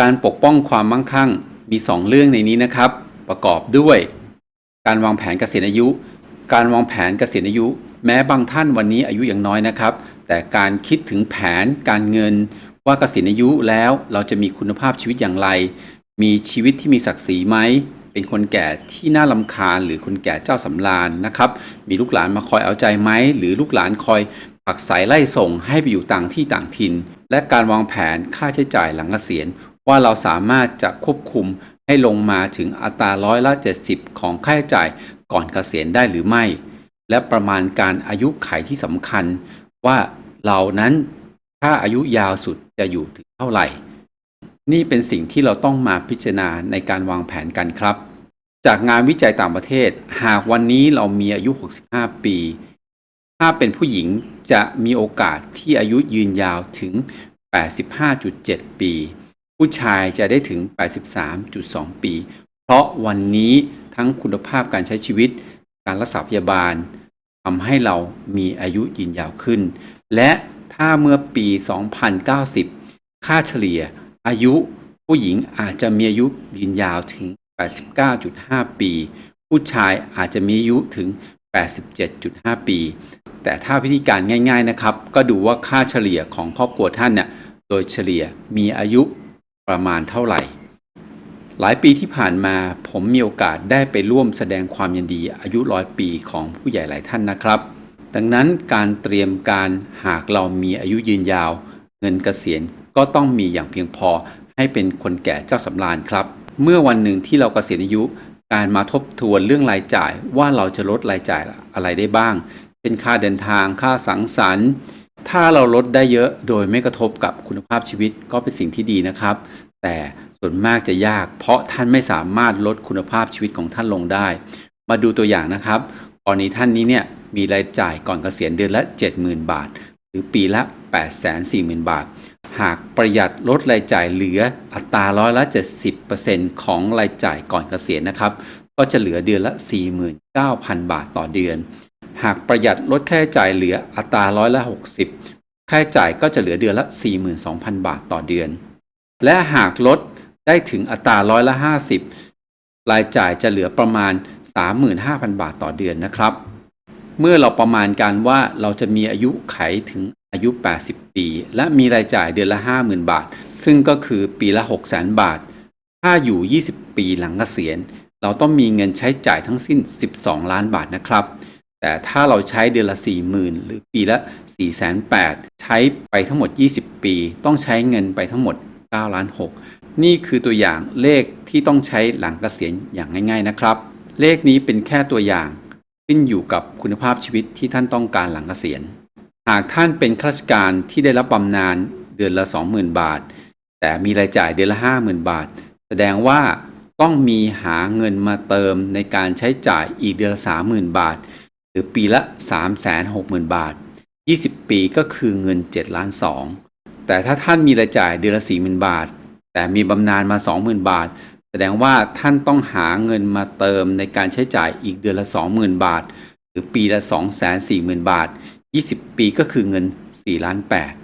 การปกป้องความมั่งคั่งมี 2 เรื่องในนี้นะครับ ประกอบด้วย การวางแผนเกษียณอายุ การวางแผนเกษียณอายุ แม้บางท่านวันนี้อายุยังน้อยนะครับ แต่การคิดถึงแผนการเงินว่าเกษียณอายุแล้วเราจะมีคุณภาพชีวิตอย่างไร มีชีวิตที่มีศักดิ์ศรีไหมเป็นคนแก่ที่น่าลำคาญ หรือคนแก่เจ้าสำราญนะครับ มีลูกหลานมาคอยเอาใจไหมหรือลูกหลานคอยผลักสายไล่ส่งให้ไปอยู่ต่างที่ต่างถิ่น และการวางแผนค่าใช้จ่ายหลังเกษียณ ว่าเราสามารถจะควบคุมให้ลงมาถึงอัตราร้อยละ 70 ของค่าใช้จ่ายก่อนเกษียณได้หรือไม่ และประมาณการอายุไขที่สำคัญ ว่าเรานั้นถ้าอายุยาวสุดจะอยู่ถึงเท่าไหร่ นี่เป็นสิ่งที่เราต้องมาพิจารณาในการวางแผนกันครับ จากงานวิจัยต่างประเทศ หากวันนี้เรามีอายุ 65 ปี ถ้าเป็นผู้หญิงจะมีโอกาสที่อายุยืนยาวถึง 85.7 ปี ผู้ชายจะได้ถึง 83.2 ปี เพราะวันนี้ทั้งคุณภาพการใช้ชีวิต การรักษาพยาบาลทำให้เรามีอายุยืนยาวขึ้น และถ้าเมื่อปี 2090 ค่าเฉลี่ยอายุผู้หญิงอาจจะมีอายุยืนยาวถึง 89.5 ปี ผู้ชายอาจจะมีอายุถึง 87.5 ปี แต่ถ้าวิธีการง่าย ๆนะครับ ก็ดูว่าค่าเฉลี่ยของครอบครัวท่านเนี่ยโดยเฉลี่ยมีอายุ ประมาณเท่าไหร่ หลายปีที่ผ่านมาผมมีโอกาสได้ไปร่วมแสดงความยินดีอายุร้อยปีของผู้ใหญ่หลายท่านนะครับ ดังนั้นการเตรียมการหากเรามีอายุยืนยาว เงินเกษียณก็ต้องมีอย่างเพียงพอ ให้เป็นคนแก่เจ้าสำราญครับ เมื่อวันหนึ่งที่เราเกษียณอายุการมาทบทวนเรื่องรายจ่ายว่าเราจะลดรายจ่ายอะไรได้บ้างเช่นค่าเดินทาง ค่าสังสรรค์ ถ้าเราลดได้เยอะโดยไม่กระทบกับคุณภาพชีวิตก็เป็นสิ่งที่ดีนะครับ แต่ส่วนมากจะยาก เพราะท่านไม่สามารถลดคุณภาพชีวิตของท่านลงได้ มาดูตัวอย่างนะครับตอนนี้ท่านนี้เนี่ยมีรายจ่ายก่อนเกษียณเดือนละ 70,000 บาท หรือปีละ 840,000 บาท หากประหยัดลดรายจ่ายเหลืออัตราร้อยละ 70%ของรายจ่ายก่อนเกษียณนะครับ ก็จะเหลือเดือนละ 49,000 บาทต่อเดือน หากประหยัดลดค่าใช้จ่ายเหลืออัตราร้อยละ 60 ค่าใช้จ่ายก็จะเหลือเดือนละ 42,000 บาทต่อเดือน และหากลดได้ถึงอัตราร้อยละ 50 รายจ่ายจะเหลือประมาณ 35,000 บาทต่อเดือนนะครับ เมื่อเราประมาณการว่าเราจะมีอายุไขถึงอายุ 80 ปี และมีรายจ่ายเดือนละ 50,000 บาท ซึ่งก็คือปีละ 600,000 บาท ถ้าอยู่ 20 ปีหลังเกษียณ เราต้องมีเงินใช้จ่ายทั้งสิ้น 12 ล้านบาทนะครับ แต่ถ้าเราใช้เดือนละ 40,000 หรือปีละ 4,800ใช้ไปทั้งหมด 20 ปี ต้องใช้เงินไปทั้งหมด9ล้าน6นี่คือตัวอย่างเลขที่ต้องใช้หลังเกษียณอย่างง่ายๆนะครับ เลขนี้เป็นแค่ตัวอย่าง ขึ้นอยู่กับคุณภาพชีวิตที่ท่านต้องการหลังเกษียณ หากท่านเป็นข้าราชการที่ได้รับบำนาญเดือนละ 20,000 บาท แต่มีรายจ่ายเดือนละ 50,000 บาท แสดงว่าต้องมีหาเงินมาเติมในการใช้จ่ายอีกเดือนละ30,000 บาท หรือปีละ 360,000 บาท 20 ปีก็คือเงิน7ล้าน2แต่ถ้าท่านมีรายจ่ายเดือนละ 40,000 บาท แต่มีบำนาญมา 20,000 บาท แสดงว่าท่านต้องหาเงินมาเติมในการใช้จ่ายอีกเดือนละ 20,000 บาท หรือปีละ 240,000 บาท 20 ปีก็คือเงิน4ล้าน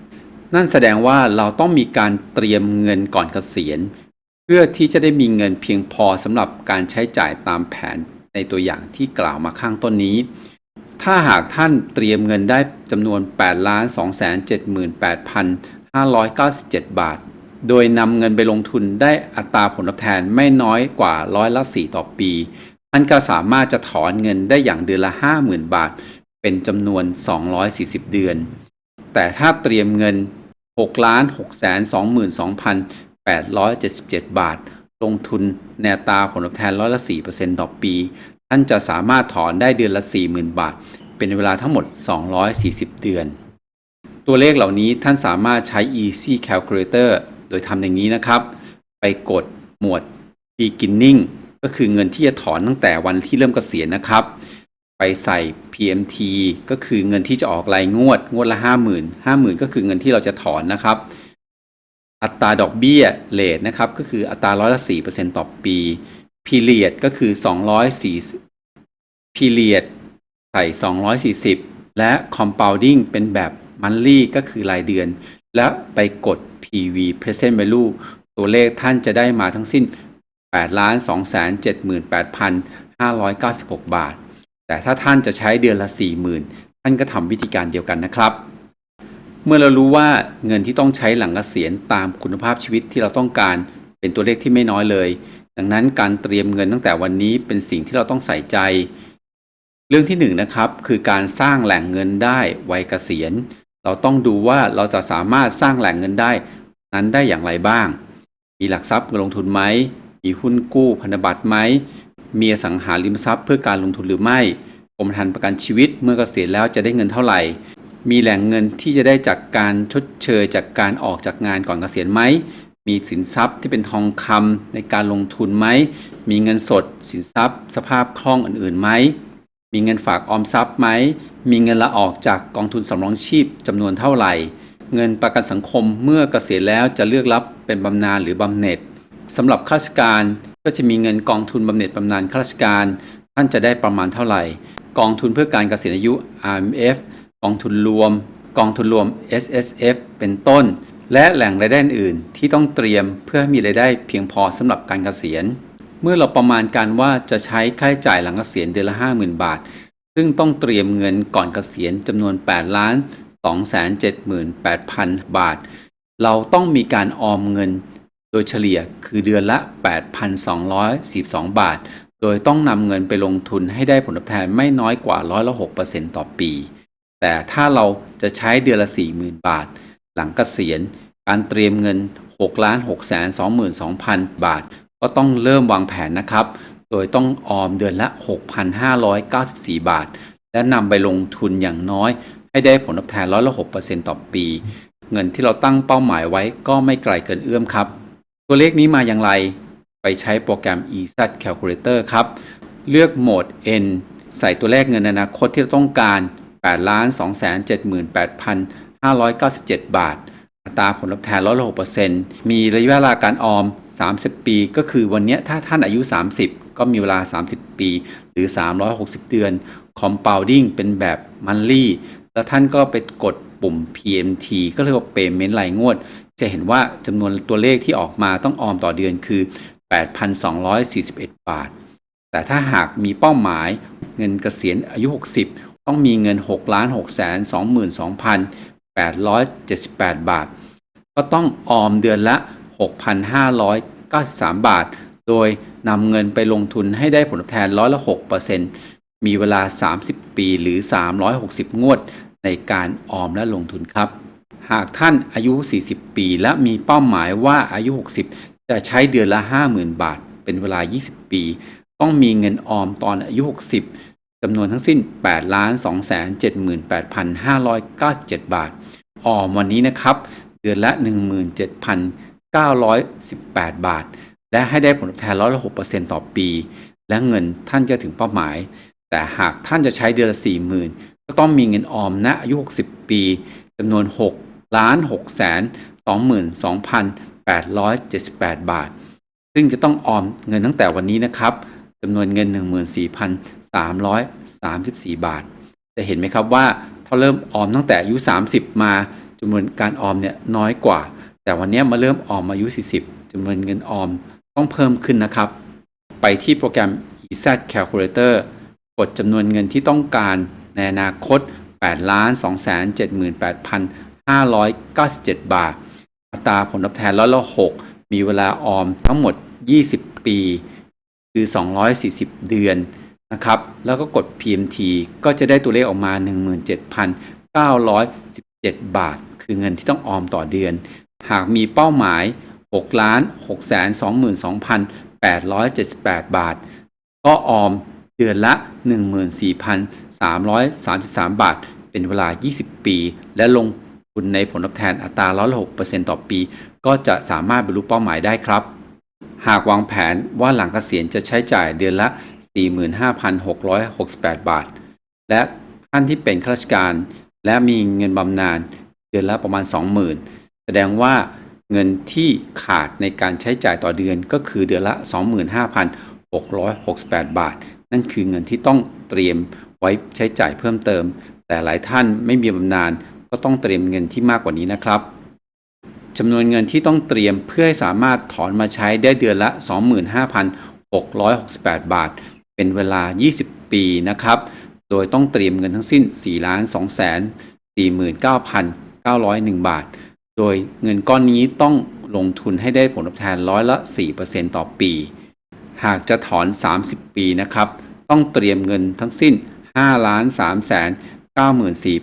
8นั่นแสดงว่าเราต้องมีการเตรียมเงินก่อนเกษียณ เพื่อที่จะได้มีเงินเพียงพอสำหรับการใช้จ่ายตามแผนในตัวอย่างที่กล่าวมาข้างต้นนี้ ถ้าหากท่านเตรียมเงินได้จำนวน8 2 7 8 597 บาท โดยนำเงินไปลงทุนได้อัตราผลตอบแทนไม่น้อยกว่าร้อยละ 4 ต่อปี ท่านก็สามารถจะถอนเงินได้อย่างเดือนละ 50,000 บาท เป็นจำนวน 240 เดือน แต่ถ้าเตรียมเงิน6 6 2 2 877 บาท ลงทุนในอัตาผลตอบแทนร้อยละ 4%ต่อปี ท่านจะสามารถถอนได้เดือนละ 40,000 บาท เป็นเวลาทั้งหมด 240 เดือน ตัวเลขเหล่านี้ท่านสามารถใช้ Easy Calculator โดยทำอย่างนี้นะครับ ไปกดหมวด Beginning ก็คือเงินที่จะถอนตั้งแต่วันที่เริ่มเกษียณนะครับ ไปใส่ PMT ก็คือเงินที่จะออกรายงวด งวดละ 50,000 50,000 ก็คือเงินที่เราจะถอนนะครับ อัตราดอกเบี้ยเลทนะครับ ก็คืออัตราร้อยละ4%ต่อปี Period ก็คือ 240 Period ใส่ 240 และ Compounding เป็นแบบ Monthly ก็คือรายเดือน และไปกด PV Present Value ตัวเลขท่านจะได้มาทั้งสิ้น8 2 7 8 5 9 6 บาท แต่ถ้าท่านจะใช้เดือนละ 40,000 ท่านก็ทำวิธีการเดียวกันนะครับ เมื่อเรารู้ว่าเงินที่ต้องใช้หลังเกษียณตามคุณภาพชีวิตที่เราต้องการเป็นตัวเลขที่ไม่น้อยเลย ดังนั้นการเตรียมเงินตั้งแต่วันนี้เป็นสิ่งที่เราต้องใส่ใจ เรื่องที่หนึ่งนะครับคือการสร้างแหล่งเงินได้ไวเกษียณ เราต้องดูว่าเราจะสามารถสร้างแหล่งเงินได้ นั้นได้อย่างไรบ้าง มีหลักทรัพย์ลงทุนไหมมีหุ้นกู้พันธบัตรไหมมีสังหาริมทรัพย์เพื่อการลงทุนหรือไม่กรมธรรม์ประกันชีวิตเมื่อเกษียณแล้วจะได้เงินเท่าไหร่ มีแหล่งเงินที่จะได้จากการชดเชยจากการออกจากงานก่อนเกษียณไหม มีสินทรัพย์ที่เป็นทองคำในการลงทุนไหม มีเงินสด สินทรัพย์ สภาพคล่องอื่นๆไหม มีเงินฝากออมทรัพย์ไหม มีเงินละออกจากกองทุนสำรองชีพจำนวนเท่าไหร่ เงินประกันสังคมเมื่อเกษียณแล้วจะเลือกรับเป็นบำนาญหรือบำเหน็จสำหรับข้าราชการก็จะมีเงินกองทุนบำเหน็จบำนาญข้าราชการ ท่านจะได้ประมาณเท่าไหร่ กองทุนเพื่อการเกษียณอายุ RMF กองทุนรวม กองทุนรวม S S F เป็นต้น และแหล่งรายได้อื่นที่ต้องเตรียมเพื่อให้มีรายได้เพียงพอสำหรับการเกษียณ เมื่อเราประมาณการว่าจะใช้ค่าใช้จ่ายหลังเกษียณเดือนละ 50,000 บาท ซึ่งต้องเตรียมเงินก่อนเกษียณจำนวน8ล้าน278,000 บาท เราต้องมีการออมเงิน โดยเฉลี่ยคือเดือนละ 8,242 บาท โดยต้องนำเงินไปลงทุนให้ได้ผลตอบแทนไม่น้อยกว่าร้อยละ6%ต่อปี แต่ถ้าเราจะใช้เดือนละ 40,000 บาท หลังเกษียณ การเตรียมเงิน6ล้าน6 2 2 0 0 0 บาท ก็ต้องเริ่มวางแผนนะครับ โดยต้องออมเดือนละ 6,594 บาท และนำไปลงทุนอย่างน้อย ให้ได้ผลตอบแทนร้อยละ6%ต่อปี เงินที่เราตั้งเป้าหมายไว้ก็ไม่ไกลเกินเอื้อมครับ ตัวเลขนี้มาอย่างไร ไปใช้โปรแกรม EZ Calculator ครับ เลือกโหมด N ใส่ตัวเลขเงินอนาคตที่เราต้องการ8 2 7 8 5 9 7 บาทอัตราผลตอบแทนร้อยละ6%มีระยะเวลาการออม 30 ปี ก็คือวันนี้ถ้าท่านอายุ 30 ก็มีเวลา 30 ปี หรือ 360 เดือน compounding เป็นแบบ monthly แล้วท่านก็ไปกดปุ่ม PMT ก็เรียกว่า payment รายงวด จะเห็นว่าจำนวนตัวเลขที่ออกมาต้องออมต่อเดือนคือ 8,241 บาท แต่ถ้าหากมีเป้าหมายเงินเกษียณอายุ 60 ต้องมีเงิน 6 6 2 2 878 บาท ก็ต้องออมเดือนละ 6,593 บาท โดยนำเงินไปลงทุนให้ได้ผลตอบแทนร้อยละ 6%มีเวลา 30 ปีหรือ 360 งวดในการออมและลงทุนครับ หากท่านอายุ 40 ปี และมีเป้าหมายว่าอายุ 60 จะใช้เดือนละ 50,000 บาท เป็นเวลา 20 ปี ต้องมีเงินออมตอนอายุ 60จำนวนทั้งสิ้น 8 2 7 8 5 9 7 บาท ออมวันนี้นะครับ เดือนละ 17,918 บาท และให้ได้ผลตอบแทนร้อยละ6%ต่อปี และเงินท่านจะถึงเป้าหมาย แต่หากท่านจะใช้เดือนละ40,000ก็ต้องมีเงินออมณอายุ 60 ปีจำนวน6ล้าน6แสน22,878 บาท ซึ่งจะต้องออมเงินตั้งแต่วันนี้นะครับจำนวนเงิน 14,334 บาท จะเห็นไหมครับว่าถ้าเริ่มออมตั้งแต่อายุ 30 มา จำนวนการออมเนี่ยน้อยกว่า แต่วันนี้มาเริ่มออมอายุ 40จำนวนเงินออมต้องเพิ่มขึ้นนะครับ ไปที่โปรแกรม EZ Calculator กดจำนวนเงินที่ต้องการในอนาคต8 2 7 8 597 บาท อัตราผลตอบแทนร้อยละ 6 มีเวลาออมทั้งหมด 20 ปี คือ 240 เดือนนะครับ แล้วก็กด PMT ก็จะได้ตัวเลขออกมา 7 บาท คือเงินที่ต้องออมต่อเดือน หากมีเป้าหมาย 6 ล้าน 6 22,878 บาท ก็ออมเดือนละ 14,333 บาท เป็นเวลา 20 ปี และลงทุนในผลตอบแทนอัตราร้อยละ6%ต่อปี ก็จะสามารถบรรลุเป้าหมายได้ครับ หากวางแผนว่าหลังเกษียณจะใช้จ่ายเดือนละ 45,668 บาท และท่านที่เป็นข้าราชการ และมีเงินบำนาญเดือนละประมาณ 20,000 แสดงว่าเงินที่ขาดในการใช้จ่ายต่อเดือนก็คือเดือนละ 25,668 บาท นั่นคือเงินที่ต้องเตรียมไว้ใช้จ่ายเพิ่มเติม แต่หลายท่านไม่มีบำนาญก็ต้องเตรียมเงินที่มากกว่านี้นะครับจำนวนเงินที่ต้องเตรียมเพื่อให้สามารถถอนมาใช้ได้เดือนละ 25,668 บาท เป็นเวลา 20 ปีนะครับ โดยต้องเตรียมเงินทั้งสิ้น4 2 4 9 901 บาท โดยเงินก้อนนี้ต้องลงทุนให้ได้ผลตอบแทนร้อยละ 4%ต่อปี หากจะถอน 30 ปีนะครับ ต้องเตรียมเงินทั้งสิ้น5 3 9 4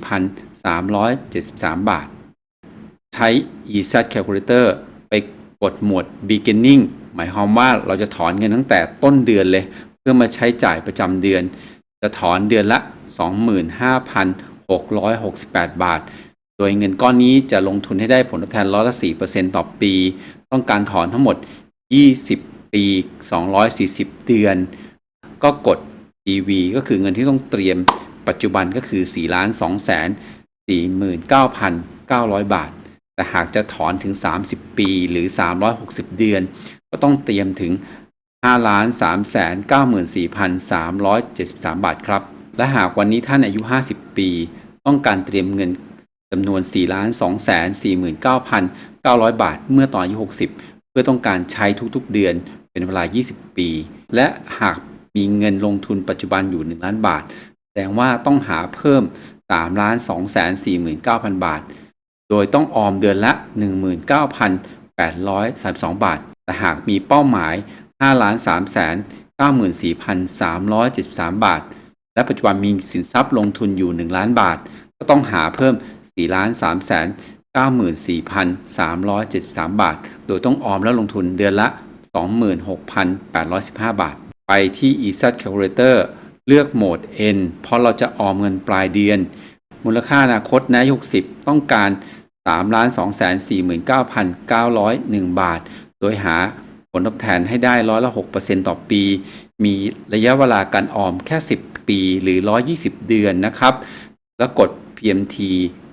3 7 3 บาท ใช้ ESAT Calculator ไปกดหมวด Beginning หมายความว่าเราจะถอนเงินตั้งแต่ต้นเดือนเลย เพื่อมาใช้จ่ายประจำเดือน จะถอนเดือนละ 25,668 บาท โดยเงินก้อนนี้จะลงทุนให้ได้ผลตอบแทนร้อยละ 4%ต่อปี ต้องการถอนทั้งหมด 20 ปี 240 เดือน ก็กด EV ก็คือเงินที่ต้องเตรียมปัจจุบันก็คือ4ล้าน2แสน49,900 บาท แต่หากจะถอนถึง 30 ปีหรือ 360 เดือน ก็ต้องเตรียมถึง 5ล้าน3แสน94,373 บาทครับ และหากวันนี้ท่านอายุ 50 ปี ต้องการเตรียมเงินจำนวน4ล้าน2แสน49,900 บาท เมื่อตอนอายุ 60 เพื่อต้องการใช้ทุกๆเดือนเป็นเวลา 20 ปี และหากมีเงินลงทุนปัจจุบันอยู่ 1 ล้านบาท แสดงว่าต้องหาเพิ่ม3ล้าน2แสน49,000 บาท โดยต้องออมเดือนละ 19,832 บาท แต่หากมีเป้าหมาย 5ล้าน3แสน94,373 บาท และปัจจุบันมีสินทรัพย์ลงทุนอยู่ 1 ล้านบาท ก็ต้องหาเพิ่ม 4 ล้าน3แสน94,373 บาท โดยต้องออมและลงทุนเดือนละ 26,815 บาท ไปที่ ESAT Calculator เลือกโหมด N เพราะเราจะออมเงินปลายเดือน มูลค่าอนาคตนะ60 ต้องการ 3 2 4 9 9 0 1 บาท โดยหา ผลตอบแทนให้ได้ร้อยละ6%ต่อปี มีระยะเวลาการออมแค่ 10 ปีหรือ 120 เดือนนะครับ แล้วกด PMT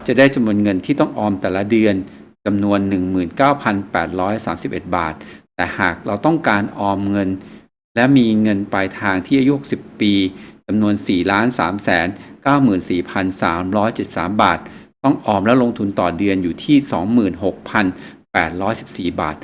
จะได้จำนวนเงินที่ต้องออมแต่ละเดือนจำนวน 19,831 บาท แต่หากเราต้องการออมเงิน และมีเงินปลายทางที่อายุ60ปีจำนวน4ล้าน3แสน94,373 บาท ต้องออมและลงทุนต่อเดือนอยู่ที่ 26,814 บาท